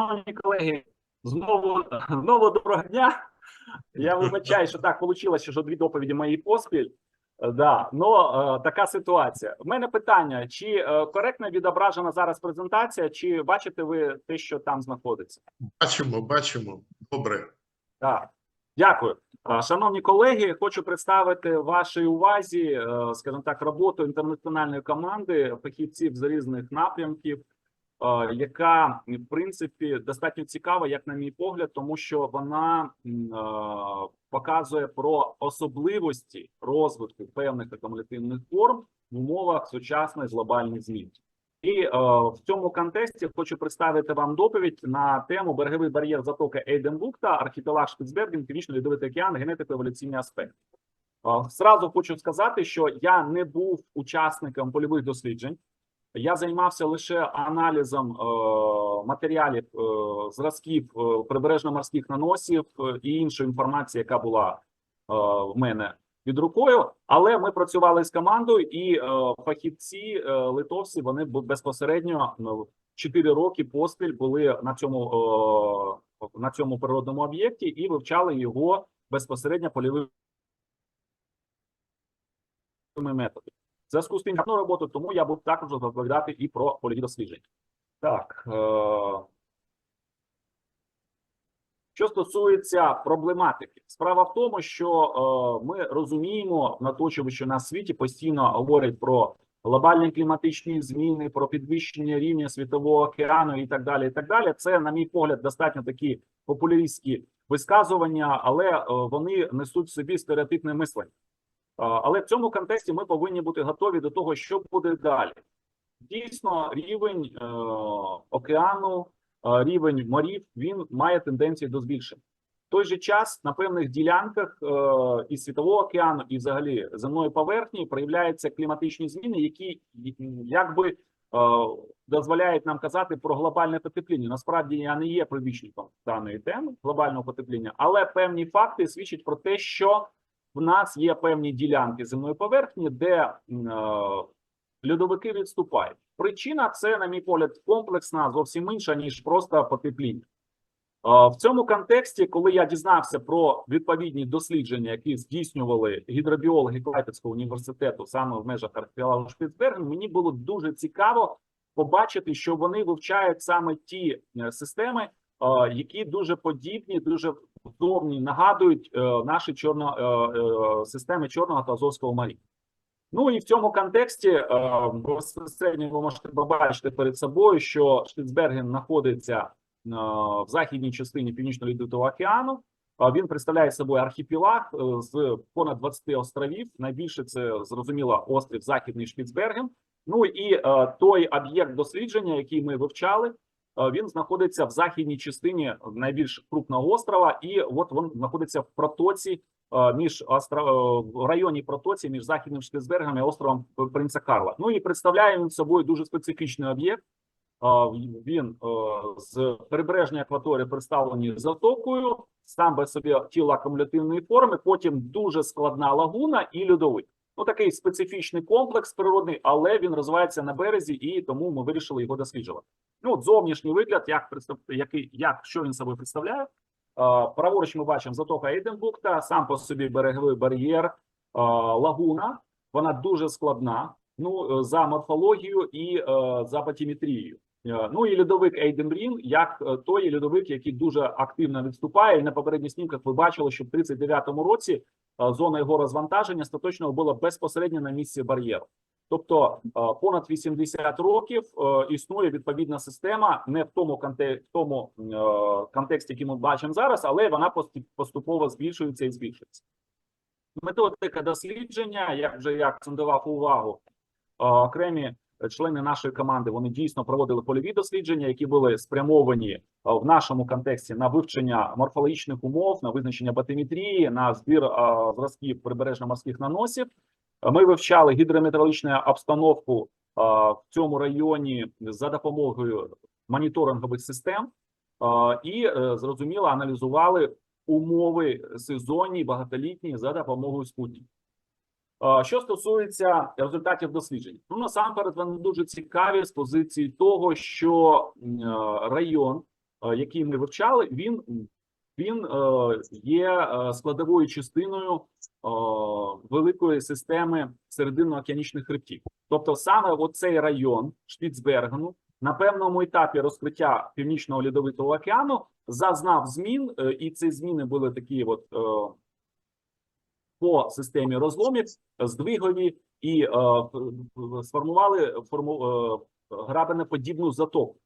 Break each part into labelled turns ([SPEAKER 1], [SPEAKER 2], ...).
[SPEAKER 1] Шановні колеги, знову знову доброго дня. Я вибачаю, що так вийшло, що дві доповіді мої поспіль. Е, Да, но е, така ситуація. У мене питання: чи е, коректно відображена зараз презентація, чи бачите ви те, що там знаходиться?
[SPEAKER 2] Бачимо, бачимо. Добре.
[SPEAKER 1] Так, дякую. Шановні колеги, хочу представити вашій увазі, е, скажімо так, роботу інтернаціональної команди фахівців з різних напрямків, е, яка в принципі достатньо цікава, як на мій погляд, тому що вона е, показує про особливості розвитку певних акумулятивних форм в умовах сучасних глобальних змін. І е, в цьому контексті хочу представити вам доповідь на тему береговий бар'єр затоки Ейденбук та архіпелаг Шпіцберген, Північно-Льодовитий океан, генетико-еволюційні аспекти. Е, Зразу хочу сказати, що я не був учасником польових досліджень. Я займався лише аналізом е, матеріалів е, зразків е, прибережно-морських наносів і іншої інформації, яка була в мене під рукою, але ми працювали з командою, і фахівці литовці вони безпосередньо ну, 4 роки поспіль були на цьому на цьому природному об'єкті і вивчали його безпосередньо польовими методами. В зв'язку з тим я роботу, тому я буду також розповідати і про польові дослідження. Так. Е- що стосується проблематики, справа в тому, що е, ми розуміємо, наточуючи на світі, постійно говорять про глобальні кліматичні зміни, про підвищення рівня світового океану і так далі. І так далі. Це, на мій погляд, достатньо такі популістські висказування, але е, вони несуть в собі стереотипне мислення. Але в цьому контексті ми повинні бути готові до того, що буде далі. Дійсно, рівень е, океану е, рівень морів він має тенденції до збільшення. В той же час на певних ділянках е, і світового океану, і взагалі земної поверхні проявляються кліматичні зміни, які якби е, дозволяють нам казати про глобальне потепління. Насправді я не є прибічником даної теми глобального потепління, але певні факти свідчать про те, що в нас є певні ділянки земної поверхні, де е, льодовики відступають. Причина це, на мій погляд, комплексна, зовсім інша, ніж просто потепління. Е, В цьому контексті, коли я дізнався про відповідні дослідження, які здійснювали гідробіологи Клайпецького університету саме в межах архіпелагу Шпіцберген, мені було дуже цікаво побачити, що вони вивчають саме ті е, системи, які дуже подібні, дуже вдовні нагадують е, наші чорно е, е, системи Чорного та Азовського морів. Ну і в цьому контексті е, безпосередньо ви можете побачити перед собою, що Шпіцберген знаходиться е, в західній частині Північно-Льодовитого океану. Він представляє собою архіпелаг е, з понад 20 островів. Найбільше це зрозуміло острів Західний Шпіцберген. Ну і е, той об'єкт дослідження, який ми вивчали, е, він знаходиться в західній частині найбільш крупного острова, і от він знаходиться в протоці е, між остро... е, в районі протоці між західним Шпіцбергом і островом Принца Карла. Ну і представляє він собою дуже специфічний об'єкт. Він е, з прибережної акваторії представлений затокою, сам без собі тіло акумулятивної форми, потім дуже складна лагуна і льодовик. Ну такий специфічний комплекс природний, але він розвивається на березі, і тому ми вирішили його досліджувати. Ну, от зовнішній вигляд, як який, як що він собою представляє. Праворуч ми бачимо затока Ейденбукта, сам по собі береговий бар'єр, лагуна. Вона дуже складна. Ну, е, за морфологією і е, за батіметрією. Е, Ну і льодовик Ейденрін, як той льодовик, який дуже активно відступає. І на попередніх снімках ви бачили, що в 39-му році зона його розвантаження остаточного була безпосередньо на місці бар'єру. Тобто е, понад 80 років е, існує відповідна система, не в тому конте- в тому е, контексті, який ми бачимо зараз, але вона поступово збільшується і збільшується. Методика дослідження, як вже я акцентував увагу, е, окремі члени нашої команди вони дійсно проводили польові дослідження, які були спрямовані е, в нашому контексті на вивчення морфологічних умов, на визначення батиметрії, на збір е, зразків прибережно-морських наносів. Е, Ми вивчали гідрометеорологічну обстановку е, в цьому районі за допомогою моніторингових систем е, і е, зрозуміло аналізували умови сезонні, багатолітні за допомогою спутників. Е, Що стосується результатів досліджень, ну насамперед вони дуже цікаві з позиції того, що е, район е, який ми вивчали, він, він є складовою частиною великої системи серединно-океанічних хребтів. Тобто саме оцей район Шпіцбергену на певному етапі розкриття північного льодовитого океану зазнав змін, і ці зміни були такі, от по системі розломів, здвигові, і е, сформували форму, е, грабенеподібну затоку.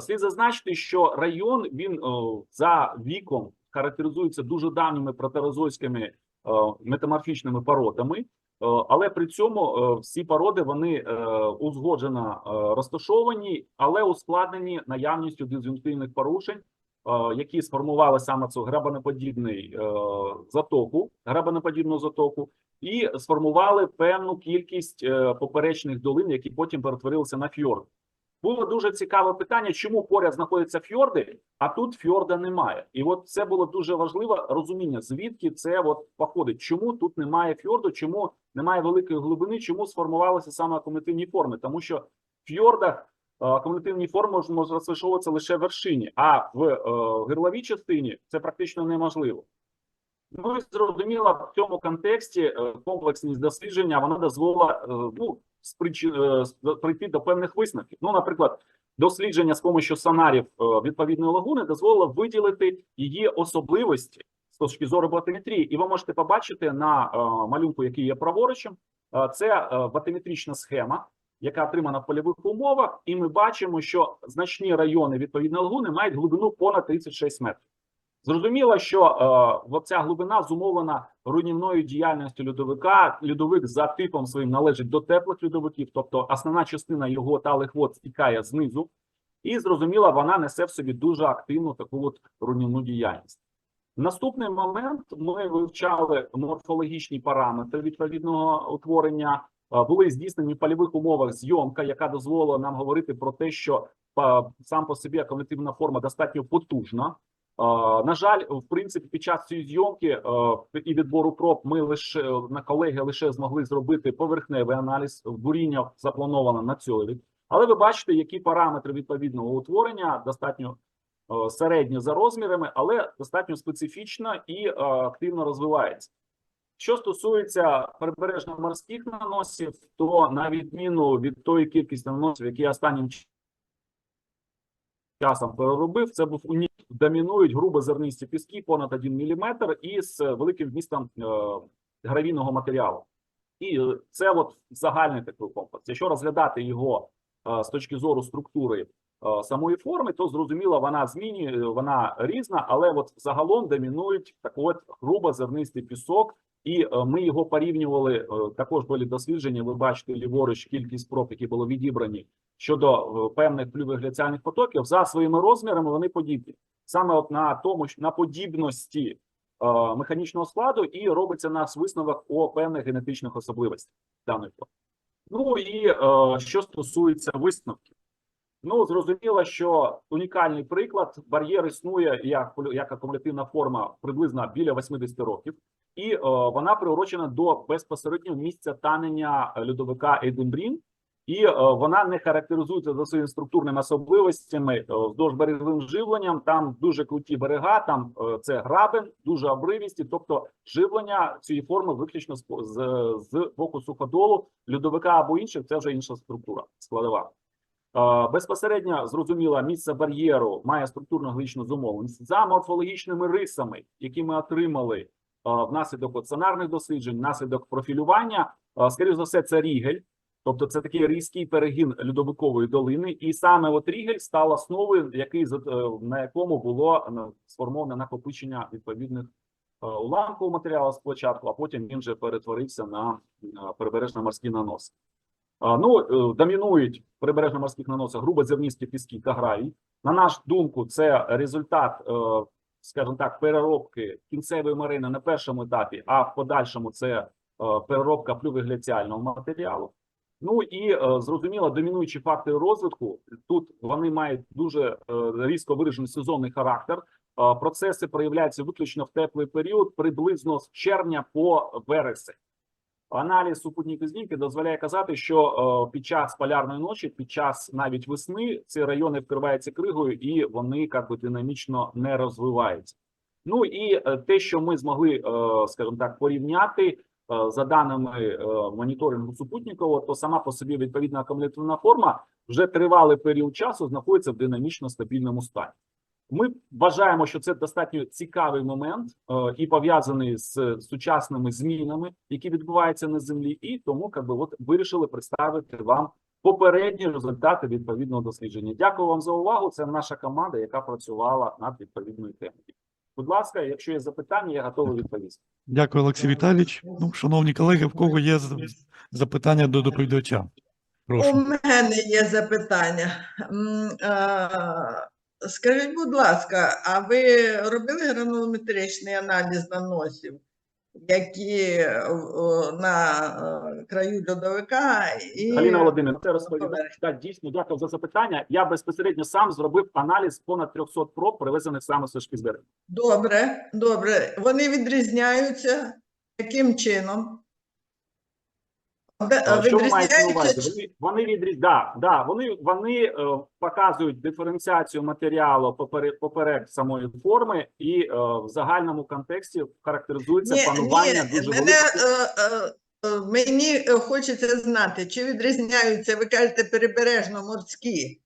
[SPEAKER 1] Слід зазначити, що район він е, за віком характеризується дуже давніми протерозойськими е, метаморфічними породами, е, але при цьому е, всі породи вони е, узгоджено розташовані, але ускладнені наявністю диз'юнктивних порушень, які сформували саме цю грабанеподібний е, затоку, грабанеподібну затоку, і сформували певну кількість е, поперечних долин, які потім перетворилися на фьорди. Було дуже цікаве питання, чому поряд знаходяться фьорди, а тут фьорда немає. І от це було дуже важливе розуміння, звідки це от походить. Чому тут немає фьорду, чому немає великої глибини, чому сформувалися саме акумулятивні форми? Тому що в фьордах е, акумулятивні форми можуть розташовуватися лише в вершині, а в е, гирловій частині це практично неможливо. Ну і зрозуміло, в цьому контексті е, комплексність дослідження вона дозволила ну, прийти до певних висновків. Ну, наприклад, дослідження з допомогою сонарів відповідної лагуни дозволило виділити її особливості з точки зору батиметрії. І ви можете побачити на малюнку, який є праворучем, це батиметрична схема, яка отримана в польових умовах, і ми бачимо, що значні райони відповідної лагуни мають глибину понад 36 метрів. Зрозуміло, що е, ця глибина зумовлена руйнівною діяльністю льодовика. Льодовик за типом своїм належить до теплих льодовиків, тобто основна частина його талих вод стікає знизу, і зрозуміло, вона несе в собі дуже активну таку от руйнівну діяльність. Наступний момент ми вивчали морфологічні параметри відповідного утворення. Були здійснені в польових умовах зйомка, яка дозволила нам говорити про те, що сам по собі акумулятивна форма достатньо потужна. На жаль, в принципі, під час цієї зйомки і відбору проб ми лише на колеги лише змогли зробити поверхневий аналіз. Буріння заплановано на цьому рік. Але ви бачите, які параметри відповідного утворення достатньо середні за розмірами, але достатньо специфічно і активно розвивається. Що стосується прибережно-морських наносів, то на відміну від тої кількості наносів, які я останнім часом переробив, це був унік. Домінують грубозернисті піски понад 1 мм з великим вмістом е, гравійного матеріалу. І це от загальний такий комплекс. Якщо розглядати його е, з точки зору структури е, самої форми, то зрозуміло, вона змінює, вона різна, але от загалом домінують так от грубозернистий пісок, і е, ми його порівнювали. е, Також були дослідження. Ви бачите ліворуч кількість проб, які були відібрані щодо е, певних плювогляціальних потоків. За своїми розмірами вони подібні. Саме от на тому, на подібності механічного складу, і робиться наш висновок о певних генетичних особливостях даної форми. Ну і що стосується висновків. Ну, зрозуміло, що унікальний приклад бар'єр існує як, як акумулятивна форма приблизно біля 80 років, і е, вона приурочена до безпосереднього місця танення льодовика Едембрін, і е, вона не характеризується за своїми структурними особливостями е, вздовж береговим живленням. Там дуже круті берега, там е, це грабен, дуже обривісті, тобто живлення цієї форми виключно з, з, боку суходолу, льодовика або інших, це вже інша структура складова. Е, Безпосередньо зрозуміло, місце бар'єру має структурно гличну зумовленість за морфологічними рисами, які ми отримали е, внаслідок от досліджень, внаслідок профілювання. е, Скоріше за все, це рігель, тобто це такий різкий перегін льодовикової долини, і саме от рігель став основою, який е, на якому було е, сформоване накопичення відповідних е, уламкового матеріалу спочатку, а потім він вже перетворився на е, прибережно-морські наноси. Ну, е, домінують прибережно-морських наносах грубозернисті піски та гравій. На нашу думку, це результат, е, скажімо так, переробки кінцевої марини на першому етапі, а в подальшому це е, переробка плювигляціального матеріалу. Ну і е, зрозуміло, домінуючі фактори розвитку тут вони мають дуже е, різко виражений сезонний характер. Процеси проявляються виключно в теплий період, приблизно з червня по вересень. Аналіз супутникової знімки дозволяє казати, що е, під час полярної ночі, під час навіть весни, ці райони вкриваються кригою і вони як би динамічно не розвиваються. Ну і е, те, що ми змогли, е, скажімо так, порівняти за даними моніторингу супутникового, то сама по собі відповідна акумулятивна форма вже тривалий період часу знаходиться в динамічно стабільному стані. Ми вважаємо, що це достатньо цікавий момент е, і пов'язаний з сучасними змінами, які відбуваються на землі, і тому как би, от, вирішили представити вам попередні результати відповідного дослідження. Дякую вам за увагу. Це наша команда, яка працювала над відповідною темою. Будь ласка, якщо є запитання, я готовий відповісти.
[SPEAKER 3] Дякую, Олексій Віталійович. Ну, шановні колеги, в кого є запитання до доповідача?
[SPEAKER 4] У мене є запитання. Скажіть, будь ласка, а ви робили гранулометричний аналіз наносів, які на е, краю льодовика і
[SPEAKER 1] Галина Володимирівна, це розповідає. Так, дійсно, дякую за запитання. Я безпосередньо сам зробив аналіз понад 300 проб, привезених саме з Шпіцберга.
[SPEAKER 4] Добре, добре. Вони відрізняються яким чином? Де-
[SPEAKER 1] А Що ви маєте на увазі? Вони, вони відріз... да, да, вони, вони е, показують диференціацію матеріалу поперед, поперед самої форми і е, в загальному контексті характеризується
[SPEAKER 4] Ні,
[SPEAKER 1] панування
[SPEAKER 4] ні,
[SPEAKER 1] дуже
[SPEAKER 4] мене, е, е, е, мені е, хочеться знати, чи відрізняються, ви кажете, прибережно-морські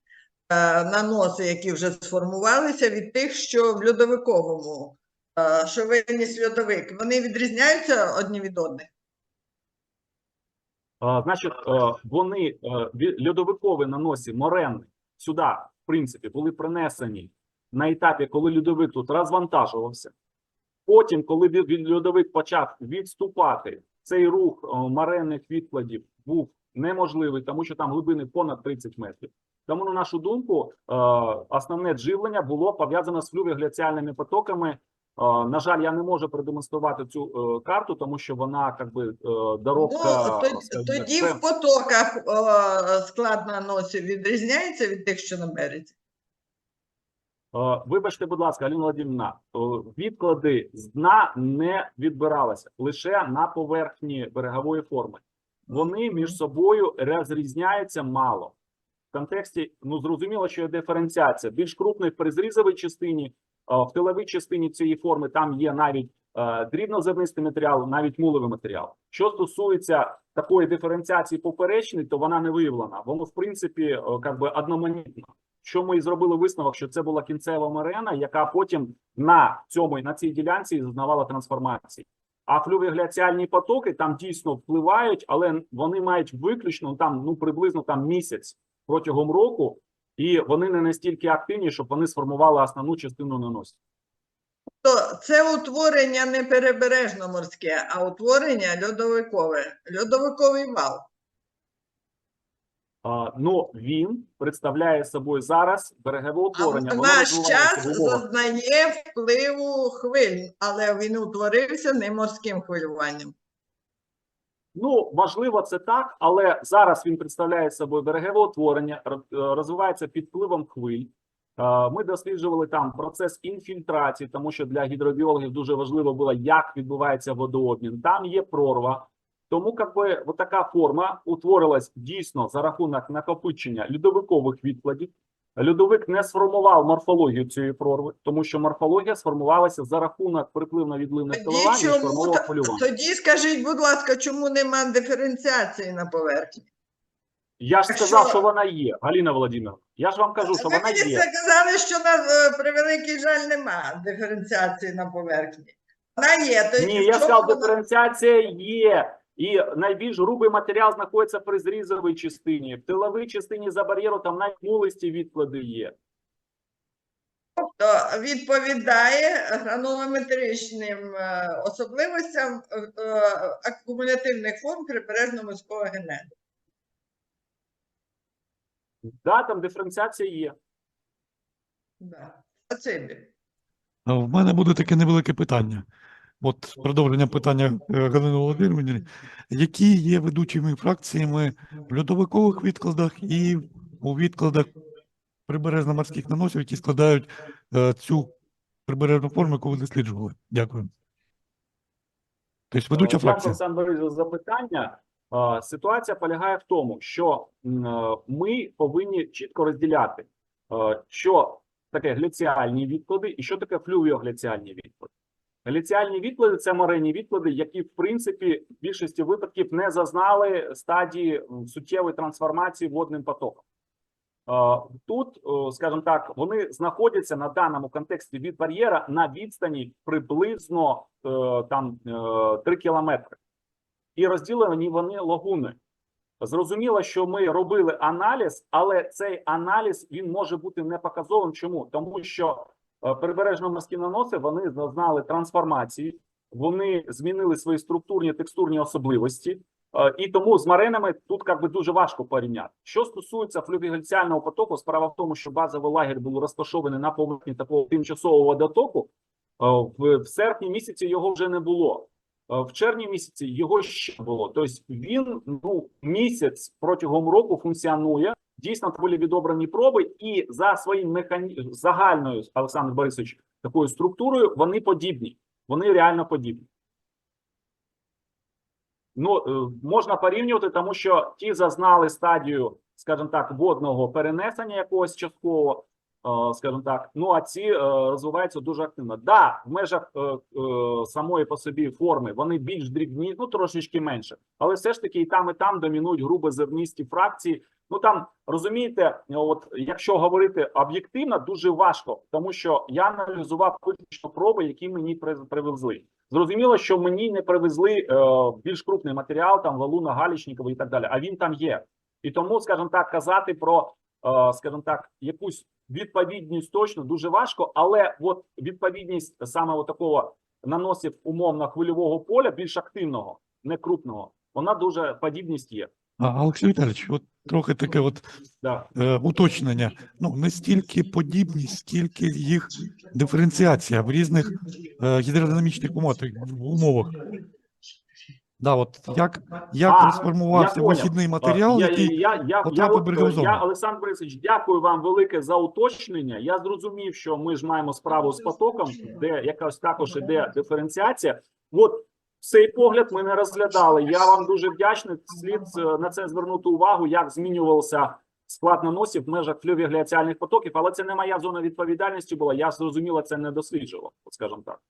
[SPEAKER 4] е, наноси, які вже сформувалися, від тих, що в льодовиковому, е, що виніс льодовик. Вони відрізняються одні від одних?
[SPEAKER 1] Значить, е, вони е, ві- льодовикові наносі моренни сюди, в принципі, були принесені на етапі, коли льодовик тут розвантажувався. Потім, коли льодовик почав відступати, цей рух е, моренних відкладів був неможливий, тому що там глибини понад 30 метрів. Тому, на нашу думку, основне живлення було пов'язане з флювіогляціальними потоками. Е, На жаль, я не можу продемонструвати цю е, карту, тому що вона как би е, доробка.
[SPEAKER 4] ну, тоді,
[SPEAKER 1] це-
[SPEAKER 4] в потоках е, склад наносів відрізняється від тих, що на березі?
[SPEAKER 1] Вибачте, будь ласка, Аліна Владимирівна, відклади з дна не відбиралися лише на поверхні берегової форми. Вони між собою розрізняються мало. В контексті, ну зрозуміло, що є диференціація. Більш крупний в призрізовій частині, в тиловій частині цієї форми там є навіть е, дрібнозернистий матеріал, навіть муловий матеріал. Що стосується такої диференціації поперечної, то вона не виявлена. Воно, в принципі, е, как би одноманітно. Що ми і зробили висновок, що це була кінцева мерена, яка потім на цьому на цій ділянці зазнавала трансформації. А флювіогляціальні потоки там дійсно впливають, але вони мають виключно там ну приблизно там місяць протягом року, і вони не настільки активні, щоб вони сформували основну частину наносів.
[SPEAKER 4] То це утворення не перебережно морське, а утворення льодовикове, льодовиковий вал.
[SPEAKER 1] А, ну він представляє собою зараз берегове
[SPEAKER 4] А
[SPEAKER 1] утворення.
[SPEAKER 4] в
[SPEAKER 1] Воно
[SPEAKER 4] наш час зазнає впливу хвиль, але він утворився не морським хвилюванням.
[SPEAKER 1] Ну, можливо, це так, але зараз він представляє собою берегове утворення, е, розвивається під впливом хвиль. Е, Ми досліджували там процес інфільтрації, тому що для гідробіологів дуже важливо було, як відбувається водообмін. Там є прорва. Тому как би, така форма утворилась дійсно за рахунок накопичення льодовикових відкладів. Льодовик не сформував морфологію цієї прорви, тому що морфологія сформувалася за рахунок припливно-відливних
[SPEAKER 4] Тоді
[SPEAKER 1] коливань і
[SPEAKER 4] та-
[SPEAKER 1] хвилювання.
[SPEAKER 4] тоді скажіть, будь ласка, чому нема диференціації на поверхні?
[SPEAKER 1] Я ж сказав,
[SPEAKER 4] що-
[SPEAKER 1] що вона є, Галина Володимировна. Я ж вам кажу, що
[SPEAKER 4] Ви
[SPEAKER 1] вона
[SPEAKER 4] мені
[SPEAKER 1] є.
[SPEAKER 4] сказали, що на е, превеликий жаль нема диференціації на поверхні. Вона є.
[SPEAKER 1] Ні, я сказав,
[SPEAKER 4] вона?
[SPEAKER 1] диференціація є. І найбільш грубий матеріал знаходиться при зрізовій частині. В тиловій частині за бар'єру там навіть мулисті відклади є.
[SPEAKER 4] Тобто відповідає гранулометричним е, особливостям е, е, акумулятивних форм прибережно-морського генезу.
[SPEAKER 1] Да, там диференціація є.
[SPEAKER 4] Да.
[SPEAKER 3] А В мене буде таке невелике питання. От продовження питання е, Галини Володимирівни. Які є ведучими фракціями в льодовикових відкладах і у відкладах прибережно-морських наносів, які складають е, цю прибережну форму, яку ви досліджували? Дякую. Тобто ведуча
[SPEAKER 1] Е, Дякую,
[SPEAKER 3] фракція.
[SPEAKER 1] Олександр Борисович, за запитання. Ситуація полягає в тому, що ми повинні чітко розділяти, що таке гліціальні відклади і що таке флювіогліціальні відклади. Гліціальні відклади це моренні відклади, які в принципі в більшості випадків не зазнали стадії суттєвої трансформації водним потоком. Е, Тут, е, скажімо так, вони знаходяться на даному контексті від бар'єра на відстані приблизно е, там 3 кілометри. І розділені вони лагуни. Зрозуміло, що ми робили аналіз, але цей аналіз він може бути непоказовим. Чому? Тому що прибережно-морські наноси вони зазнали трансформації, вони змінили свої структурні текстурні особливості. Е, І тому з маринами тут як би дуже важко порівняти. Що стосується флювігальціального потоку, справа в тому, що базовий лагерь був розташований на поверхні такого тимчасового водотоку. е, В, серпні місяці його вже не було. Е, В червні місяці його ще було. Тобто він ну місяць протягом року функціонує. Дійсно, були відобрані проби, і за своїм механі... загальною Олександр Борисович такою структурою вони подібні. Вони реально подібні. Ну, е, можна порівнювати, тому що ті зазнали стадію, скажімо так, водного перенесення якогось частково, е, скажімо так. Ну а ці е, розвиваються дуже активно. Да, в межах самої по собі форми вони більш дрібні, ну трошечки менше, але все ж таки і там, і там домінують грубозернисті фракції. Ну там розумієте, от якщо говорити об'єктивно, дуже важко, тому що я аналізував виключно проби, які мені привезли. Зрозуміло, що мені не привезли е, більш крупний матеріал, там Валуна, Галічникова і так далі. А він там є. І тому, скажімо так, казати про, е, скажімо так, якусь відповідність точно дуже важко, але от відповідність саме от такого наносів умовно хвильового поля, більш активного, не крупного, вона дуже подібність є.
[SPEAKER 3] А, Олексій Віталійович, от трохи таке от
[SPEAKER 1] Да.
[SPEAKER 3] е, уточнення. Ну, не стільки подібність, скільки їх диференціація в різних е, гідродинамічних умовах. умовах. Да, от як, як
[SPEAKER 1] А,
[SPEAKER 3] трансформувався
[SPEAKER 1] я
[SPEAKER 3] вихідний матеріал,
[SPEAKER 1] я,
[SPEAKER 3] який
[SPEAKER 1] я, я, я,
[SPEAKER 3] потрапив зону.
[SPEAKER 1] я, Олександр Борисович, дякую вам велике за уточнення. Я зрозумів, що ми ж маємо справу з потоком, де якась також іде диференціація. От цей погляд ми не розглядали. Я вам дуже вдячний. Слід е, на це звернути увагу, як змінювався склад наносів в межах флювіогліаціальних потоків, але це не моя зона відповідальності була. Я зрозуміло це не досліджував, скажімо так.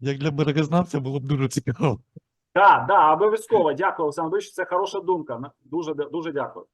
[SPEAKER 3] як для берегознавця було б дуже цікаво.
[SPEAKER 1] Так, да, обов'язково. Дякую, Олександр Борисович. Це хороша думка. Дуже дуже дякую.